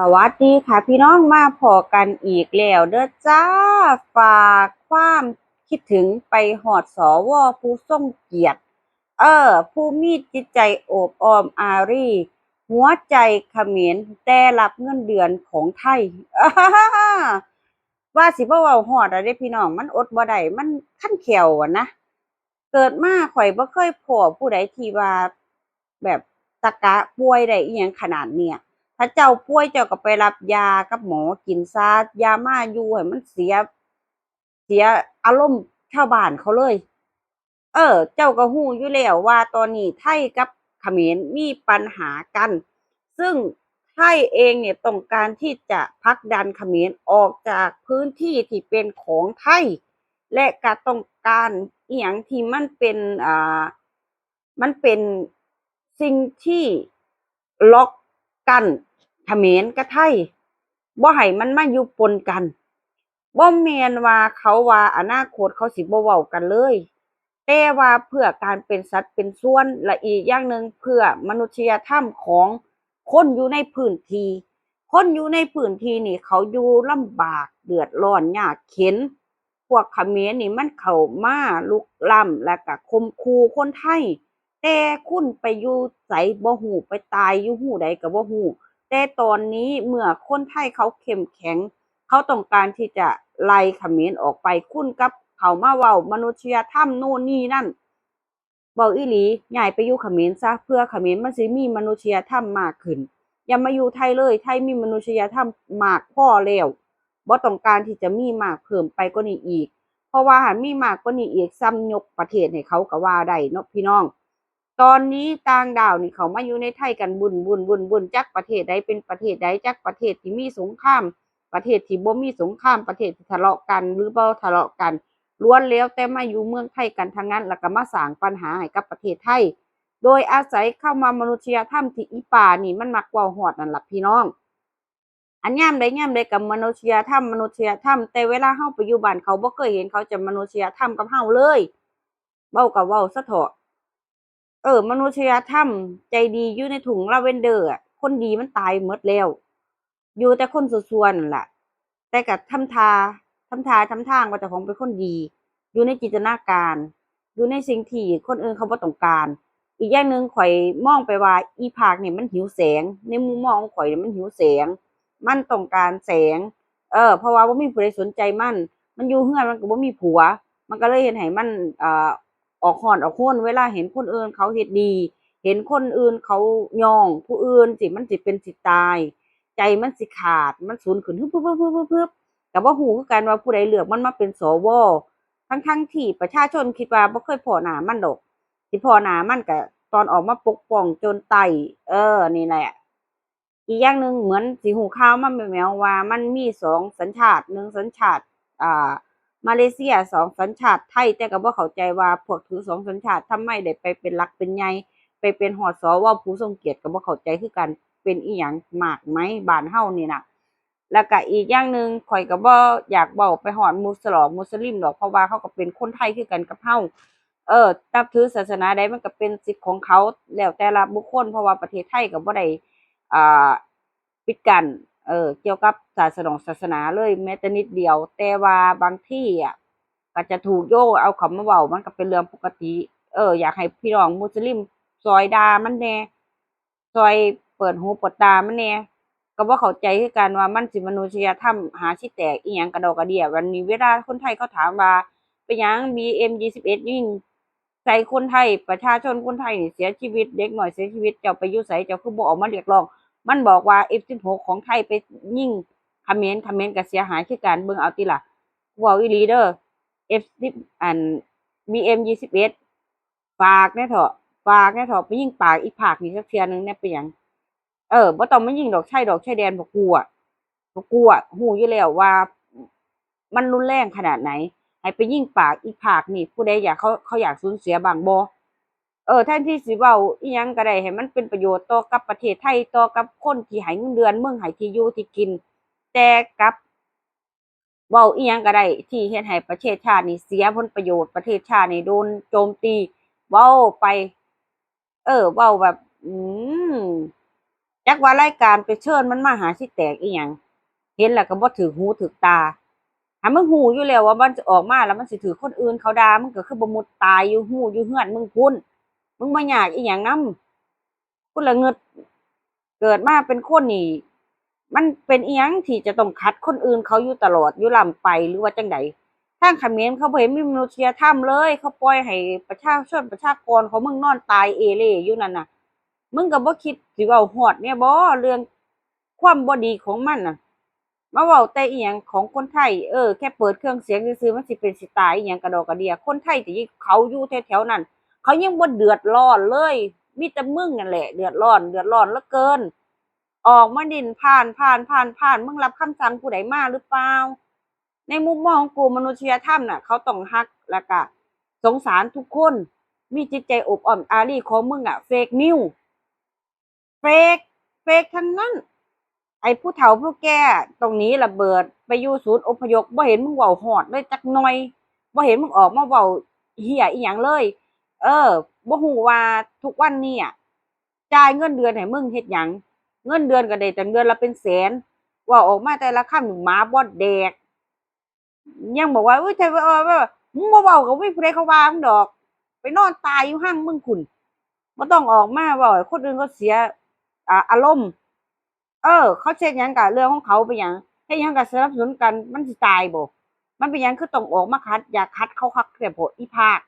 สวัสดีค่ะพี่น้องมาพอกันอีกแล้วเด้อจ้าฝากความคิดถึงไปหอดสอวอผู้ทรงเกียรติ เออ ผู้มีจิตใจโอบอ้อมอารีหัวใจเขมรแต่รับเงินเดือนของไทยอ่าฮ่าฮ่าฮ่าว่าสิบ่เว้าฮอดอะเด้พี่น้องมันอดบ่ได้มันคันแขวอะนะเกิดมาข่อยบ่เคยพอผู้ใดที่ว่าแบบตะกะป่วยได้อิหยังขนาดเนี้ย ถ้าเจ้าป่วยเจ้าก็ไปรับยากับหมอกินซะยามาอยู่ให้มันเสีย เสียอารมณ์ชาวบ้านเขาเลย เออ เจ้าก็ฮู้อยู่แล้วว่าตอนนี้ไทยกับเขมรมีปัญหากัน ซึ่งไทยเองเนี่ยต้องการที่จะผลักดันเขมรออกจากพื้นที่ที่เป็นของไทย และก็ต้องการอีหยังที่มันเป็นอ่ามันเป็นสิ่งที่ล็อกกัน เขมรกับไทยบ่ให้มันมาอยู่ปนกันบ่แม่นว่าเขาว่าอนาคตเขาสิบ่เว้ากันเลย แต่ว่าเพื่อการเป็นสัตว์เป็นส่วนและอีกอย่างหนึ่งเพื่อมนุษยธรรมของคนอยู่ในพื้นที่คนอยู่ในพื้นที่นี่ เขาอยู่ลำบากเดือดร้อนยากเข็น พวกเขมรนี่มันเข้ามาลุกล้ำและก็ข่มขู่คนไทย แต่คุณไปอยู่ไสบ่ฮู้ไปตายอยู่หูใดก็บ่ฮู้ แต่ตอนนี้เมื่อคนไทยเขาเข้มแข็ง เขาต้องการที่จะไล่ขมรออกไปคุณกับเขามาเว้ามนุษยธรรมโน่นนี่นั่นเว้าอีหลีย้ายไปอยู่ขมรซะเพื่อขมรมันสิมีมนุษยธรรมมากขึ้น อย่ามาอยู่ไทยเลย ไทยมีมนุษยธรรมมากพอแล้วบ่ต้องการที่จะมีมากเพิ่มไปกว่านี้อีก เพราะว่าหากมีมากกว่านี้อีกซ้ำยกประเทศให้เขาก็ว่าได้เนาะพี่น้อง ตอนนี้ต่างดาวนี่เขามาอยู่ในไทยกันบุญบุญบุญบุญจักประเทศใดเป็นประเทศใดจักประเทศที่มีสงคราม ประเทศที่บ่มีสงครามประเทศที่ทะเลาะกัน หรือบ่ทะเลาะกันล้วนแล้วแต่มาอยู่เมืองไทยกันทั้งนั้นแล้วก็มาสร้างปัญหาให้กับประเทศไทย โดยอาศัยเข้ามามนุษยธรรมที่อีป่านี่มันมักว้าฮอดนั่นล่ะพี่น้อง อันยามใดยามใดกับมนุษยธรรมมนุษยธรรมแต่เวลาเฮาไปอยู่บ้านเขาบ่เคยเห็นเขาจะมนุษยธรรมกับเฮาเลยเว้าก็เว้าซะเถาะ เออ มนุษยธรรมใจดีอยู่ในถุงลาเวนเดอร์คนดีมันตายหมดแล้ว อยู่แต่คนซั่วนั่นล่ะ แต่ก็ทำทาทำทาทำทางว่าจ้าของเป็นคนดี อยู่ในจินตนาการ อยู่ในสิ่งที่คนอื่นเขาบ่ต้องการ อีกอย่างหนึ่งข่อยมองไปว่า อีภาคนี่ยมันหิวแสง ในมุมมองของข่อยนี่มันหิวแสง มันต้องการแสง เออ เพราะว่าบ่มีผู้ใดสนใจมัน มันอยู่เฮือนมันก็บ่มีผัว มันก็เลยเฮ็ดให้มันอ่า ออกฮ้อนออกโห้นเวลาเห็นคนอื่นเขาเฮ็ดดี เห็นคนอื่นเขาย่อง ผู้อื่นสิมันสิเป็นสิตาย ใจมันสิขาดมันสูญขึ้นฮึบๆๆๆๆก็บ่ฮู้คือกันว่าผู้ใดเลือกมันมาเป็นสวทั้งๆที่ประชาชนคิดว่าบ่เคยพอหนามันดอกสิพอหนามันก็ตอนออกมาปกป้องจรไตเออ นี่แหละ อีกอย่างหนึ่งเหมือนสิหูข่าวมาแมวว่า มันมีสองสัญชาติหนึ่งสัญชาติ อ่า มาเลเซียสองสัญชาติไทยแต่ก็บ่เข้าใจว่าพวกถือสองสัญชาติทำไมได้ไปเป็นหลักเป็นใหญ่ไปเป็นฮอดสวผู้ทรงเกียรติก็บ่เข้าใจคือกันเป็นอิหยังมากไหมบ้านเฮานี่น่ะ แล้วก็อีกอย่างหนึ่งข่อยก็บ่อยากเว้าไปฮอดมุสลอมุสลิมดอกเพราะว่าเขาก็เป็นคนไทยคือกันกับเฮาเออนับถือศาสนาใดมันก็เป็นสิทธิ์ของเขาแล้วแต่ละบุคคลเพราะว่าประเทศไทยก็บ่ได้อ่าปิดกัน เออเกี่ยวกับศาสนงศาสนาเลยแม้แต่นิดเดียว แต่ว่าบางที่อะก็จะถูกโยงเอาเขามาเว้ามันก็เป็นเรื่องปกติ เออ อยากให้พี่น้องมุสลิมช่วยดามันแน่ช่วยเปิดหูเปิดตามันแน่ก็บ่าเข้าใจคือกันว่ามันสิมนุษยธรรมหาสิแตกอิหยังกระดอกกระเดียวันนี้เวลาคนไทยเขาถามว่าเป็นหยัง BM21 ยิงใส่คนไทยประชาชนคนไทยนี่เสียชีวิตเด็กหน้อยเสียชีวิตเจ้าไปยู่ไสเจ้าคือบ่ออกมาเรียกร้อง มันบอกว่า F16 ของไทยไปยิ่งคอมเขมรเขมรก็เสียหายคือกันเบิ่งเอาติล่ะว้าอีลีเด้อ F10 อัน BM21 ฝากแน่เถาะฝากแน่เถาะไปยิ่งปากอีภาคนี่จักเทื่หนึงแน่เป็นยังเออบ่ต้องมายิงดอกชายดอกชายแดนพวกกูอะพวกกูอะรู้อยู่แล้วว่า มันรุนแรงขนาดไหนให้ไปยิ่งปากอีภาคนี่ผู้ใดอยากเขาเขาอยากสูญเสียบางบ่ เออแทนที่สิเว้าอิหยังก็ได้ให้มันเป็นประโยชน์ต่อกับประเทศไทยต่อกับคนที่ให้เงินเดือนเมึงให้ที่อยู่ที่กิน แต่กับเว้าอิหยังก็ได้ที่เฮ็ดให้ประเทศชาตินี่เสียผลประโยชน์ประเทศชาตินี่โดนโจมตีเว้าไป เออเว้าแบบ อืมจจักว่ารายการไปเชิญมันมาหาสิแตกอีหยังเห็นแล้วก็บ่ถือหูถือตาหามึงหูอยู่แล้วว่ามันจะออกมาแล้วมันสิถือคนอื่นเขาด่ามึงก็คือบ่มุดตายอยู่หูอยู่เฮือนมึงพุ่น มึงมาอยากอีหยังนำพุ่นละเงิดเกิดมาเป็นคนนี่ มันเป็นอีหยังที่จะต้องคัดคนอื่นเขาอยู่ตลอดอยู่ลำไปหรือว่าจังใดทางขมรเขาเห็นมีมนุษยธรรมเลย เขาปล่อยให้ประชาชนประชากรเของมึงนอนตายเอเล่อยู่นั่นน่ะ มึงก็บ่คิดสิเว้าฮอดเนี่ยบ่เรื่องความบ่ดีของมันน่ะมาเว้าแต่อีหยังของคนไทยเออแค่เปิดเครื่องเสียงซื่อมันสิเป็นสิตายอีหยังกระดอกกระเดีย คนไทยที่เขาอยู่แถวๆนั้น เขายังบ่เดือดร้อนเลยมีแต่มึงนั่นแหละเดือดร้อนเดือดร้อนเหลือเกิน ออกมาดินผ่านผ่านผ่านผ่านมึงรับคำสั่งผู้ใดมาหรือเปล่าในมุมมองของกูมนุษยธรรมน่ะ เขาต้องฮักแล้วก็สงสารทุกคน มีจิตใจอบอ่อมอารีของมึงอะเฟกนิวเฟกเฟกทั้งนั้น ไอ้ผู้เฒ่าผู้แก่ตรงนี้ระเบิด ไปอยู่ศูนย์อพยพบ่เห็นมึงเว้าฮอดเลยจักหน่อยบ่เห็นมึงออกมาเว้าเหี้ยอีหยังเลย เออบ่ฮู้ว่าทุกวันนี้อะจ่ายเงินเดือนให้มึงเฮ็ดหยังเงินเดือนก็ได้ตั้งเดือนละเป็นแสน ว่าออกมาแต่ละคำหมาบ่แดก ยังบอกว่าอุ้ยแต่ว่าว่ามึงบ่เว้ากับวิผู้ใดเขาว่ามึงดอก ไปนอนตายอยู่ห้างมึงคุณบ่ต้องออกมาว้าคนอื่นเขาเสียอ่าอารมณ์ เออ เขาเช็ดหยังกะเรื่องของเขาไปหยังเฮ็ดหยังกะสนับสนุนกันมันสิตายบ่มันเป็นยังคือต้องออกมาคัด อย่าคัดเขาคักแต่โพดอีภาค